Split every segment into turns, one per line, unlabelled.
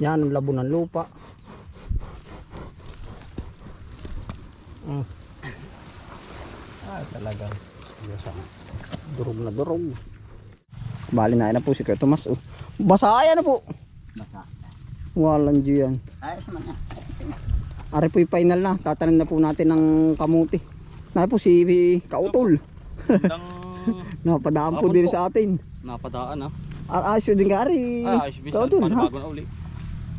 Yan ang labo ng lupa. Mm. Ah, ang durog na durog. Bali na na po si Kuya Tomas. Oh. Basaya na po.
Baka.
Walang Diyo yan.
Ayos man na.
Ari po yung final na. Tatanim na po natin ng kamuti. Na po si Kautol. Napadaan po
Abot
din
po.
sa atin.
napadaan ah.
Ar ayos din ka Ari.
Ah, ayos bisan.
Kautol ha.
Panabago na uli.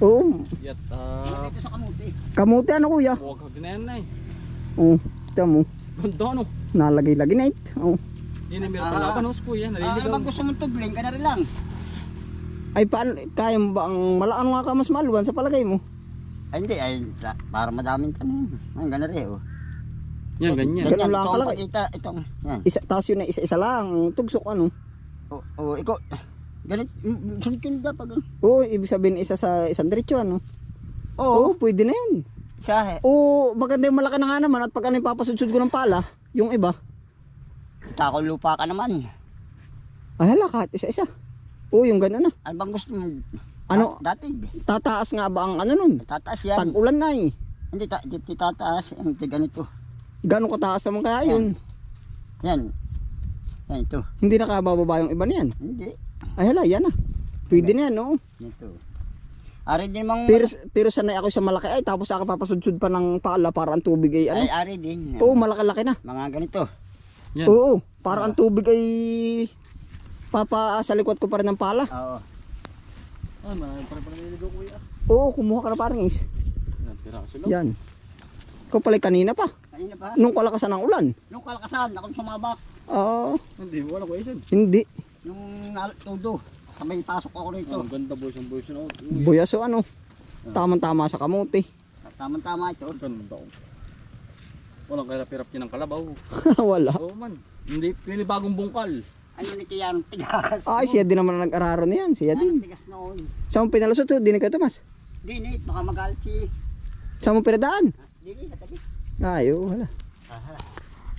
Oo.
Yat, ah,
dito sa kamuti?
Kamuti ano kuya?
huwag ka din na yan na eh.
Oo. Ito mo.
Ganda ano.
Nalagay-lagay na ito. Oo.
Yun ang meron
Ah.
pang laban hos kuya.
Ah,
Naliligaw.
bang gusto mong tugling? Ka na rin lang.
Ay paano, kaya mo ba ang mala ano nga ka mas maluwan sa palagay mo?
Ay hindi, ay para madaming tanim. Ay, gana rin oh.
Yan, ganyan.
Ganun lang
itong
kalaki.
pagkita, itong, yan.
Isa, tapos yun na isa-isa lang. Tugsok ano.
Oo, oh, ikaw, ganit, yun dapat. ganun.
Oo, ibig sabihin isa sa isang diretso ano.
Oo,
Oo, pwede na yun.
sa,
Oo, maganda yung malaki na nga naman at pag ano ipapasudsud ko ng pala, yung iba.
takol lupa ka naman.
Ay hala, kahit isa-isa. Oo, yung gano'n na.
Ano bang gusto mo?
Ano?
Ah, dati,
Tataas nga ba ang ano nun?
tataas yan.
Tag-ulan na eh.
Hindi, ta, di, di tataas. Hindi ganito.
Gano'ng kataas naman kaya yun?
Yan. Yan, ito.
Hindi nakabababa yung iba niyan.
Hindi.
Ay hala, yan na. Pwede na yan, no?
Ito. Ari din mang,
Pero, pero sanay ako sa malaki ay tapos ako papasudsud pa ng pala para ang tubig ay ano.
ay, ari din.
Oo, malaki-laki na.
Mga ganito.
Yan.
Oo, para ang tubig ay papa sa likod ko pa rin ng pala.
Oo.
Ah, marami pa rin pala naliligaw kuya.
Oo, kumuha ka na parang is.
Yan, piraso lang.
Yan. Ikaw pala kanina pa.
Kanina pa.
Nung kalakasan ng ulan.
Nung kalakasan, ako sumabak.
Oo,
Hindi mo wala kuya siya.
hindi.
Yung nal- todo. Sabay pasok ako rito.
Ang ganda boys ang boys na. oh. Uy,
Buyaso ano. Tamang-tama sa kamuti.
Tama-tama ito.
Ganda oh. Walang kahirap-hirap din ng kalabaw.
Wala.
Oo man. Hindi, pili bagong bungkal.
Ano ni Tiyan? Tigas.
Ay, siya din naman ang nag-araro niyan. Siya
Yan,
din.
tigas noon.
Saan mo pinalusot to? Dinig ka Tomas.
Dinit, baka magalit si...
Saan mo pinadaan?
Dinit, sa tabi.
Ay, oo, wala.
Aha.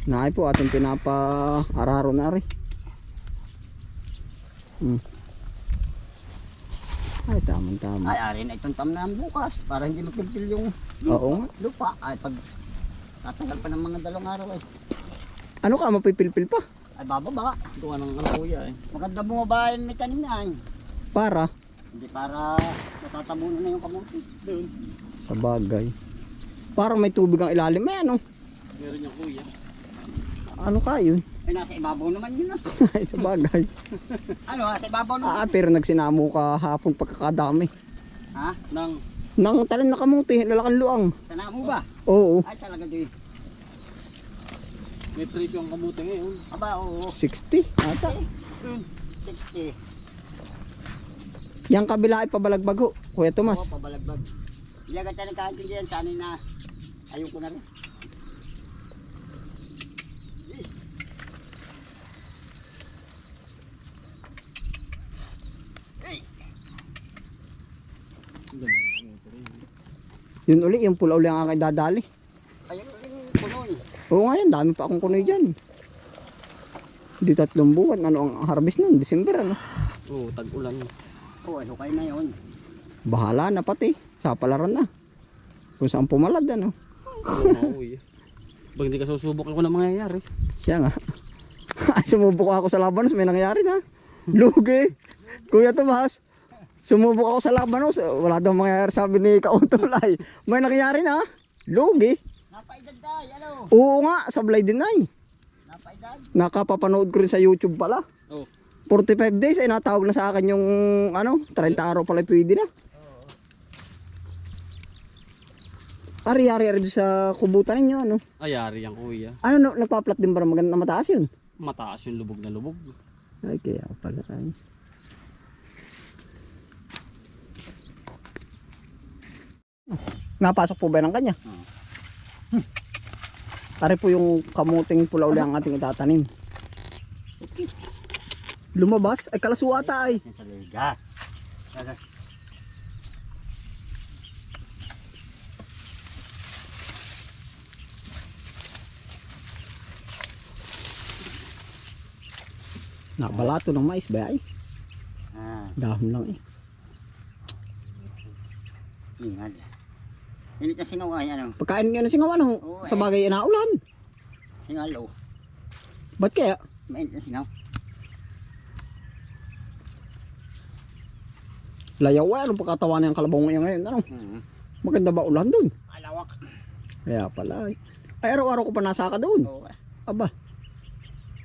Naay po ating pinapa-araro na rin. Hmm. Ay, tamang-tama.
Ay, ari na itong tamnan bukas. Para hindi mapilpil yung
Oo nga.
lupa. Ay, pag tatagal pa ng mga dalawang araw ay.
Ano ka, mapipilpil pa?
Ay, bababa.
Ito ng ano kuya eh.
Maganda bumaba yung may tanim na ay.
Para
Hindi para natatabunan na yung kamuti.
Doon.
sa bagay. Parang may tubig ang ilalim. May ano?
Meron yung kuya.
Ano ka yun?
Ay, nasa ibabaw naman yun ah.
Ay, sa bagay.
Ano, nasa ibabaw naman.
Ah, pero nagsinamo ka hapon pagkakadami.
Ha?
Nang
Nang talim na kamuti, lalakan luang.
Sana mo ba?
Oo,
Ay, talaga doy.
may presyo ang kamuti ngayon.
Aba, oo.
60 ata.
Hmm, 60.
Yang kabila ay pabalagbag ho, Kuya
Oo,
Tomas.
pabalagbag. Hindi agad tayo nagkaintindihan. Sana na ayoko na rin.
Ang ganda ng kamuti rin.
Yun uli, yung pula uli ang aking dadali.
Ayun yung punoy.
Oo nga yan, dami pa akong kunoy dyan. Di tatlong buwan, ano ang harvest nun? December ano?
Oo, tag-ulan.
Oo, ano kayo na yun.
Bahala na pati, sa palaran na. Kung saan pumalad ano.
Oo kuya. Pag hindi ka susubok ako na mangyayari.
Siya nga. Ay, sumubok ako sa Labanos, may nangyari na. Lugi. Kuya Tomas, sumubok ako sa Labanos, wala daw mangyayari sabi ni Kautulay. May nangyari na. Lugi.
Napaidad tayo, ano?
Oo nga, sablay din ay.
Napaidad.
Nakapapanood ko rin sa YouTube pala.
Oo.
45 days ay natawag na sa akin yung ano, 30 araw pala pwede na. Ari ari sa kubutan ninyo ano.
Ayari yan kuya.
Ano no, nagpa-flat din ba maganda na mataas yun?
Mataas yung lubog na lubog.
Ay kaya pala ay. Napasok po ba ng kanya? Hmm. Ari po yung kamuting pula uli ang ating itatanim. Lumabas? Ay kalasuata ay. Nakabalato ng mais ba ay?
Ah.
Dahon lang eh.
Ingal. Hindi ka singaw ay ano.
Pagkain nga ng singaw ano,
Oo,
sa
eh.
bagay inaulan.
Singal oh.
Ba't kaya?
Mainit na singaw.
Layaw ay, anong pagkatawanan ng kalabaw ngayon ngayon? Ano?
Hmm.
Maganda ba ulan doon?
Alawak.
Kaya pala. Ay, ay araw-araw ko pa nasaka doon.
Oo.
Aba.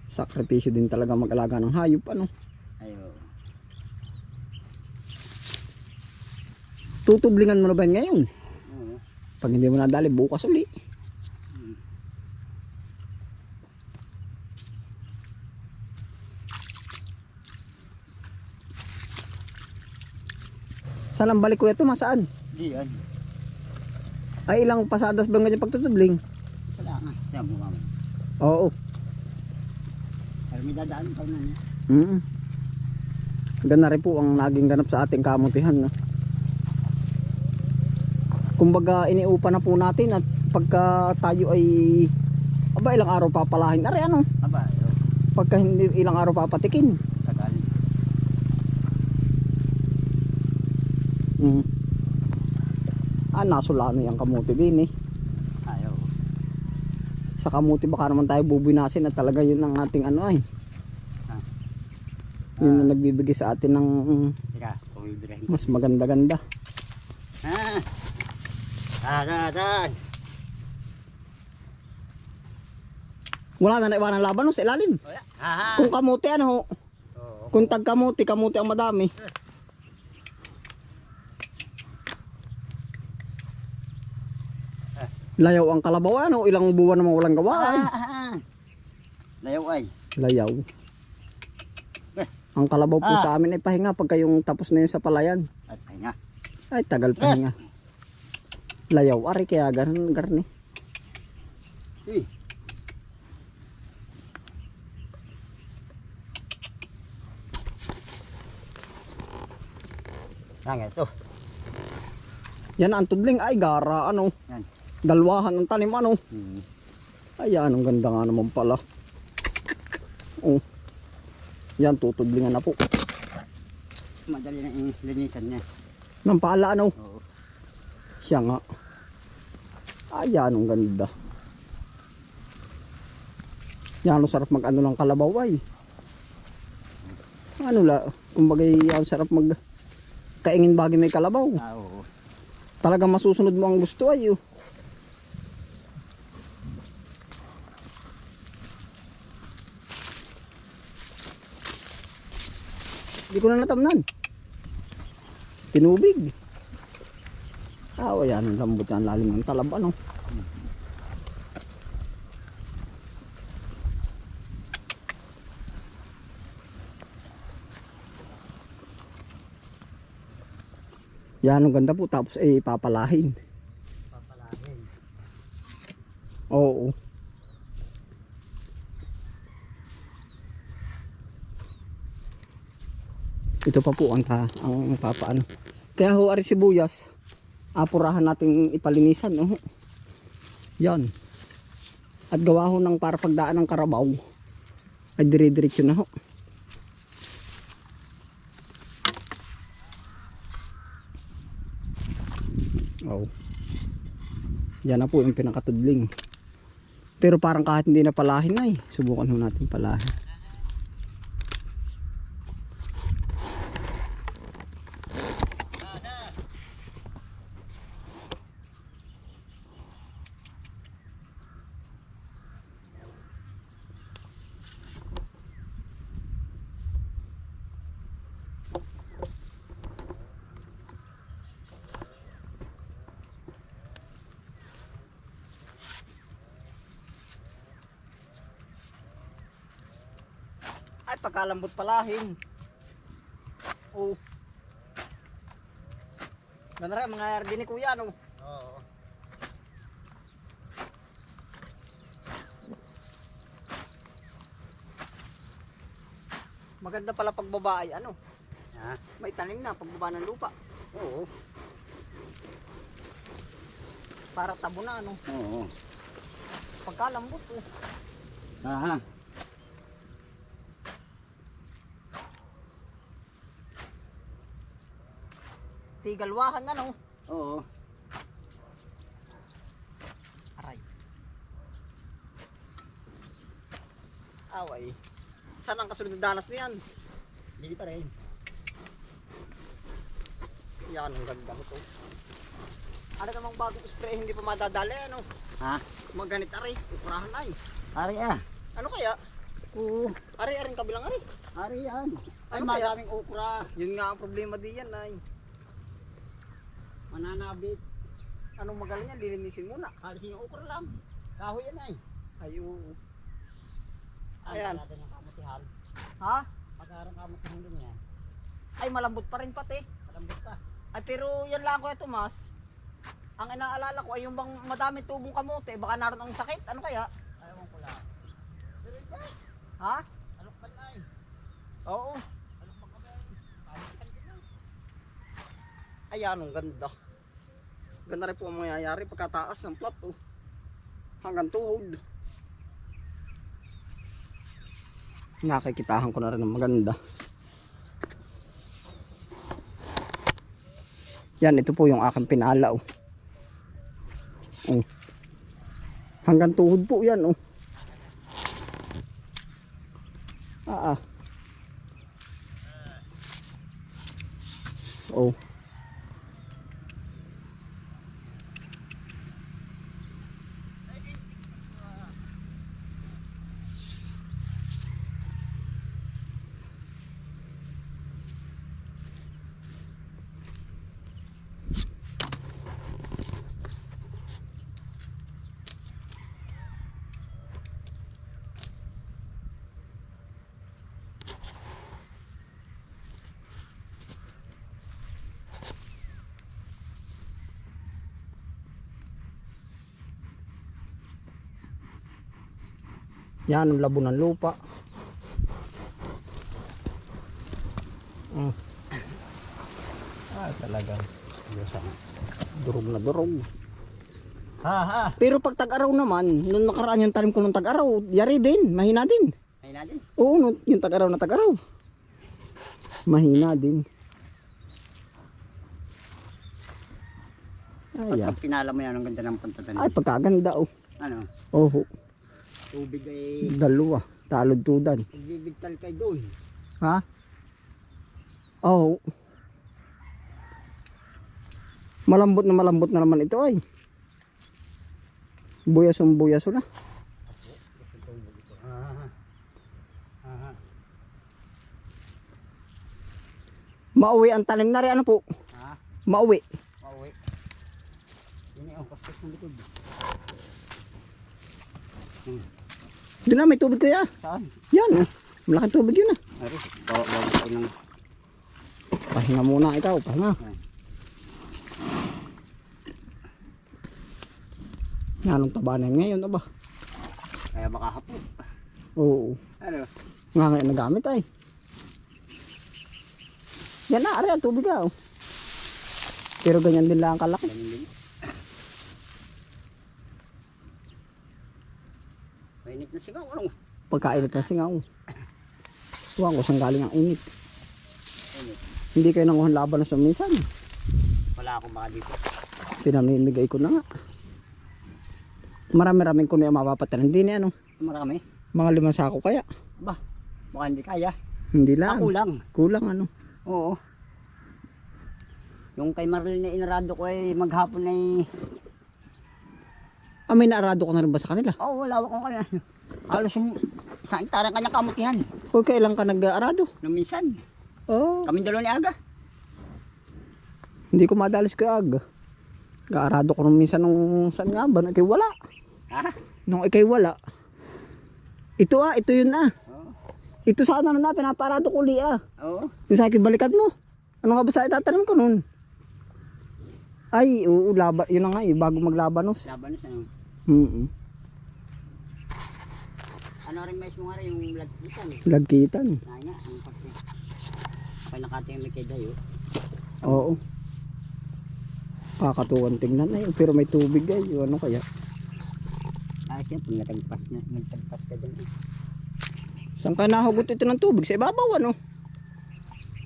Sakripisyo din talaga mag-alaga ng hayop. Ano?
Ayo.
Tutudlingan mo na ba yun ngayon? Pag hindi mo nadali, bukas uli. Saan ang balik kuya ito? Masaan?
Di yan.
Ay ilang pasadas ba nga pagtutudling?
Wala nga. Tiyan mo mama.
Oo.
Pero may dadaan pa na niya.
Mm. Ganda rin po ang naging ganap sa ating kamutihan. No? Kumbaga iniupa na po natin at pagka tayo ay aba ilang araw papalahin. Are ano?
Aba, ayo.
Pagka hindi ilang araw papatikin.
Tagal.
Mm. Ah, nasulano yung kamuti din eh.
Ayo.
Sa kamuti baka naman tayo bubinasin at talaga yun ang ating ano ay.
Ah.
Yun ang nagbibigay sa atin ng mm,
ko.
mas maganda-ganda.
Ah. Tadaan.
Wala na naiwanan laban no, sa ilalim.
Wala. Ha.
Kung kamuti ano,
Oo.
kung tag kamuti, ang madami. Layaw ang kalabaw ano, ilang buwan naman walang gawa ay.
Ah. Layaw ay.
Layaw.
Eh.
Ang kalabaw po
Ah.
sa amin ay pahinga pagka yung tapos na yun sa palayan.
At pahinga.
Ay tagal pahinga. Layaw, ari kaya garan garni.
Eh. Yan ito.
Yan ang tudling ay gara ano.
Yan.
Dalwahan ng tanim ano.
Hmm.
Ay yan, ang ganda nga naman pala. Oh. Yan, tutudlingan na po.
Madali na yung linisan niya.
Nang pala ano.
Oo.
Siya nga. Ay, yan, ang ganda. Yan, ang sarap mag ano ng kalabaw ay. Ano la, kumbaga yan, sarap mag kaingin bagay may kalabaw.
Ah, oo.
Talaga masusunod mo ang gusto ay. Oh. Hindi ko na natamnan. Tinubig. Ah, o yan, lambot yan, lalim ng talab, ano. Yan, ang ganda po, tapos eh, papalahin.
Papalahin.
Oo. Ito pa po ang, ang papaano. Kaya ho ari sibuyas, apurahan natin ipalinisan. Oh. Yan. At gawa ho ng para pagdaan ng karabaw. Ay dire-diretso na ho. Oh. Yan na po yung pinakatudling. Pero parang kahit hindi na palahin na eh. Subukan ho natin palahin. Ay, pagkalambot palahin. Oh. Ganda rin, mga yardi ni kuya, no?
Oo.
Maganda pala pagbaba ay ano,
Ha?
may tanim na pagbaba ng lupa.
Oo.
Para tabo na, ano?
Oo.
Pagkalambot, oh.
Ah,
Tigalwahan, ano?
Oo.
Aray. Away. Saan ang kasunod na danas niyan?
Hindi pa rin.
Yan, ang ganda ko to. Ano namang bagong spray, hindi pa madadali, ano?
Ha?
Maganit aray, ukurahan ay.
Ari ah.
Ano kaya?
Oo.
Aray, aring kabilang aray.
Ari yan. Ay,
Ano kaya?
maraming okra.
Yun nga ang problema diyan ay.
Mananabit.
Anong magaling yan, lilinisin muna.
Kalisin yung okra lang. Kahoy yan ay.
Ay, oo.
Ay,
Ayan.
natin ang kamutihan.
Ha?
Pagkarang kamutihan din yan.
Ay, malambot pa rin pati.
Malambot ka.
Ay, pero yan lang ko ito, Mas. Ang inaalala ko ay yung bang madami tubong kamote, baka naroon ang sakit. Ano kaya?
Ayaw ko lang. Pero ito,
Ha?
alokban na ay.
Oo.
Alokban ka ba ay. Kamutihan din na.
Ayan, ang ganda. Ganda rin po ang mangyayari pagkataas ng plot, oh. Hanggang tuhod. Nakikitahan ko na rin ng maganda. Yan, ito po yung aking pinala, oh. oh. Hanggang tuhod po yan, oh. Ah, ah. Oh. Yan ang labo ng lupa. Mm. Ah, talagang durog na durog.
Ha ha.
Pero pag tag-araw naman, nung nakaraan yung tanim ko nung tag-araw, yari din, mahina din.
Ay natin.
Oo, yung tag-araw na tag-araw. Mahina din. Ayan.
Pag pinala mo yan, ang ganda ng pantatanim.
Ay, pagkaganda oh.
Ano?
Oh,
Tubig ay
dalawa. Talod tudan.
pagbibigtal kay doon.
Ha? Oh. Malambot na malambot na naman ito ay. Buyasong buyaso na. Mauwi ang tanim na rin. Ano po?
Ha?
Mauwi.
Pauwi. Yun yung kuskus ng likod.
Doon na may tubig kuya.
Saan?
Yan oh. Malaking tubig yun ah.
Ari, bawa bawa ko ng
Pahinga muna ikaw. Pahinga. Anong taba na yun ngayon aba?
kaya baka hapon.
Oo.
Ano?
Nga ngayon nagamit ay. Yan na, ari ang tubig ah. oh. Pero ganyan din lang ang kalaki.
Ganun din. Na sigaw. Ano?
Pagkainit na singaw. Suwang ko saan galing ang init.
Init.
Hindi kayo nanguhan laban sa minsan.
Wala akong baka dito.
Pinamimigay ko na nga. Marami-raming ko na yung mapapatanan. Hindi na ano.
Marami.
Mga limang sako kaya.
Baka hindi kaya.
Hindi lang.
Ako lang.
Kulang ano.
Oo. Yung kay Marlene na inarado ko ay maghapon ay...
Ah, may naarado ko na rin ba sa kanila?
Oo, oh, wala akong kanya. Halos yung isang hektarang kanyang kamutihan.
O kailan ka nag-aarado?
Nung minsan.
Oh,
Kami dalawa ni Aga.
hindi ko madalis kay Aga. Gaarado ko nung minsan nung saan nga ba? Nung ikay wala.
Ha?
Nung ikay wala. Ito ah, ito yun ah.
Oo.
Ito sana na na, pinaparado ko li ah.
Oo.
Yung sa akin balikat mo. Ano nga ba sa itatanim ko nun? Ay, oo, laban. Yun na nga eh, bago maglabanos.
Laban na siya. no?
Mm
Ano rin mais mo nga rin yung blood itan.
Lagkitan.
Nga nga, ang pagka. Ako'y nakatingin may kay Dayo.
Oo. Kakatuwan tingnan ay, pero may tubig ay. Ano kaya?
Ay siya, pag natagpas na, nagtagpas ka dyan. eh.
Saan ka nahugot ito ng tubig? Sa ibabaw ano?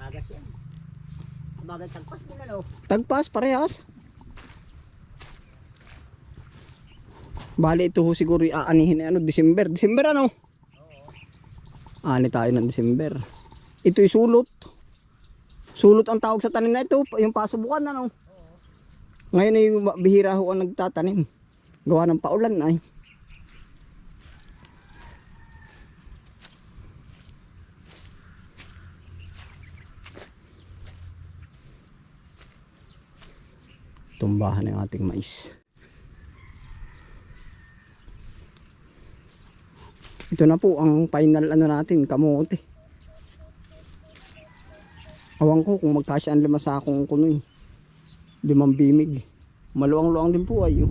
Agas yan. Bagay tagpas din ano.
Tagpas, parehas. Bali ito ho siguro aanihin eh, ano, December. December ano? Ani tayo ng December. Ito'y sulot. Sulot ang tawag sa tanim na ito, yung pasubukan ano. Ngayon ay bihira ho ang nagtatanim. Gawa ng paulan ay. Tumbahan ng ating mais. Ito na po ang final ano natin, kamote. Awan ko kung magkasya ang lima sa akong kuno eh. Limang bimig. Maluwang-luwang din po ay. oh.